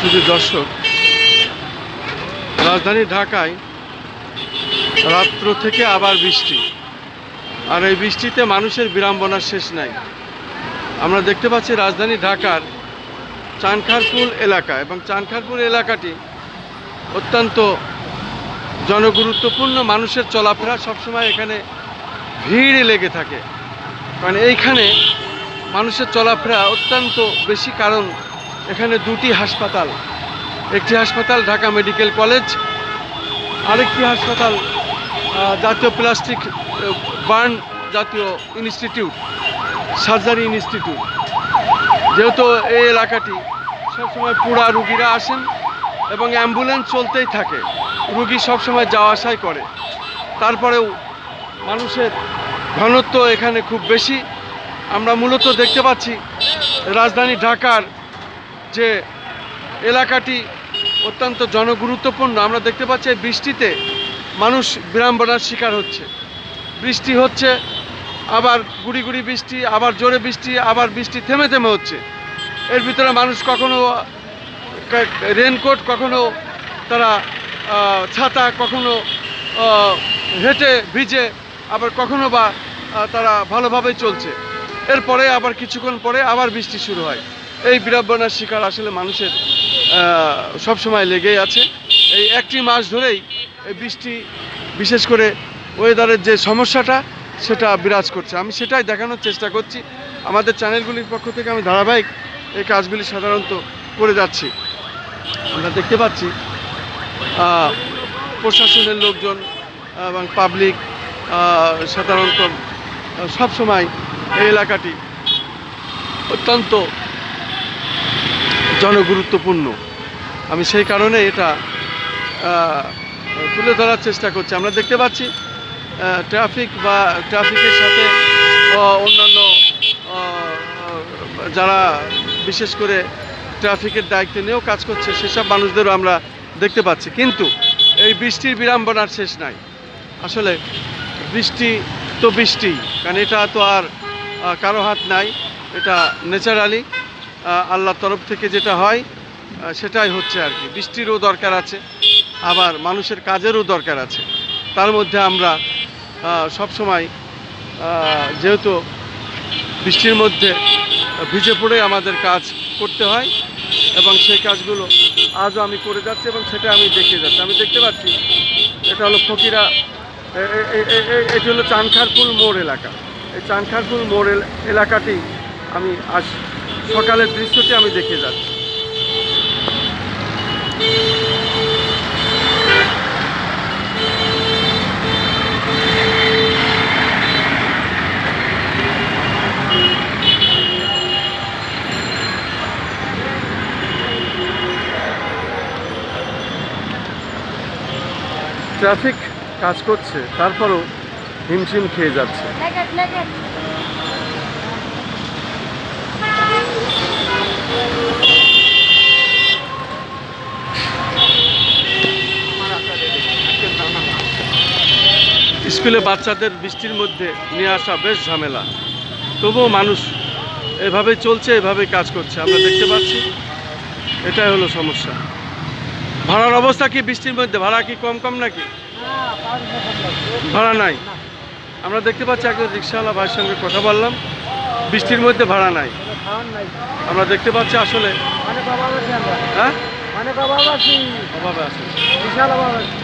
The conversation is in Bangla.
শুধু দর্শক, রাজধানী ঢাকায় রাত্র থেকে আবার বৃষ্টি। আর এই বৃষ্টিতে মানুষের বিড়ম্বনার শেষ নাই। আমরা দেখতে পাচ্ছি রাজধানী ঢাকার চানখারপুল এলাকা এবং চানখারপুল এলাকাটি অত্যন্ত জনগুরুত্বপূর্ণ। মানুষের চলাফেরা সবসময় এখানে ভিড় লেগে থাকে। কারণ এইখানে মানুষের চলাফেরা অত্যন্ত বেশি কারণ এখানে দুটি হাসপাতাল, একটি হাসপাতাল ঢাকা মেডিকেল কলেজ, আরেকটি হাসপাতাল জাতীয় প্লাস্টিক বার্ন জাতীয় ইনস্টিটিউট, সার্জারি ইনস্টিটিউট। যেহেতু এই এলাকাটি সবসময় পুরা রুগীরা আসেন এবং অ্যাম্বুলেন্স চলতেই থাকে, রুগী সবসময় যাওয়া আসাই করে। তারপরেও মানুষের ঘনত্ব এখানে খুব বেশি। আমরা মূলত দেখতে পাচ্ছি রাজধানী ঢাকার যে এলাকাটি অত্যন্ত জনগুরুত্বপূর্ণ, আমরা দেখতে পাচ্ছি বৃষ্টিতে মানুষ বিড়ম্বনার শিকার হচ্ছে। বৃষ্টি হচ্ছে, আবার গুড়ি গুড়ি বৃষ্টি, আবার জোরে বৃষ্টি, আবার বৃষ্টি থেমে থেমে হচ্ছে। এর ভিতরে মানুষ কখনো রেনকোট কখনো তারা ছাতা, কখনো হেঁটে ভিজে, আবার কখনো বা তারা ভালোভাবে চলছে। এরপরে আবার কিছুক্ষণ পরে আবার বৃষ্টি শুরু হয়। এই বিড়ম্বনার শিকার আসলে মানুষের সব সময় লেগেই আছে। এই একটি মাস ধরেই এই বৃষ্টি, বিশেষ করে ওয়েদারের যে সমস্যাটা, সেটা বিরাজ করছে। আমি সেটাই দেখানোর চেষ্টা করছি। আমাদের চ্যানেলগুলির পক্ষ থেকে আমি ধারাবাহিক এই কাজগুলি সাধারণত করে যাচ্ছি। আমরা দেখতে পাচ্ছি প্রশাসনের লোকজন এবং পাবলিক সাধারণত সব সময় এই এলাকাটি অত্যন্ত জনগুরুত্বপূর্ণ। আমি সেই কারণে এটা তুলে ধরার চেষ্টা করছি। আমরা দেখতে পাচ্ছি ট্রাফিক বা ট্রাফিকের সাথে অন্যান্য যারা বিশেষ করে ট্রাফিকের দায়িত্ব নিয়েও কাজ করছে, সেসব মানুষদেরও আমরা দেখতে পাচ্ছি। কিন্তু এই বৃষ্টির বিড়ম্বনার শেষ নাই। আসলে বৃষ্টি তো বৃষ্টি কারণ এটা তো আর কারও হাত নাই, এটা ন্যাচারালি। আল্লাহর তরফ থেকে যেটা হয় সেটাই হচ্ছে আর কি। বৃষ্টিরও দরকার আছে, আবার মানুষের কাজেরও দরকার আছে। তার মধ্যে আমরা সব সময় যেহেতু বৃষ্টির মধ্যে ভিজে পড়ে আমাদের কাজ করতে হয়, এবং সেই কাজগুলো আজও আমি করে যাচ্ছি এবং সেটা আমি দেখে যাচ্ছি। আমি দেখতে পাচ্ছি, এটা হলো ফকিরা এটি হলো চানখারপুল মোড় এলাকা। এই চানখারপুল মোড় এল- এলাকাটি আমি আজ সকালের দৃশ্যটি আমি দেখে যাচ্ছি ট্রাফিক কাজ করছে তারপরও হিমশিম খেয়ে যাচ্ছে. স্কুলে বাচ্চাদের বৃষ্টির মধ্যে নিয়ে আসা বেশ ঝামেলা। তবুও মানুষ এভাবে চলছে, এভাবেই কাজ করছে। আমরা দেখতে পাচ্ছি, এটাই হলো সমস্যা। ভাড়ার অবস্থা কি বৃষ্টির মধ্যে? ভাড়া কি কম কম নাকি? ভাড়া নাই। আমরা দেখতে পাচ্ছি একজন রিক্সাওয়ালা ভাইয়ের সঙ্গে কথা বললাম। বৃষ্টির মধ্যে ভাড়া নাই। আমরা দেখতে পাচ্ছি আসলে। অনেক অভাব আছে আমরা। হ্যাঁ? অনেক অভাব আছি অভাবে আছে বিশাল অভাব আছে